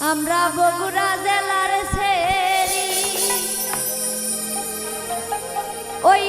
আমরা বগুড়া জেলার ছেড়ি ওই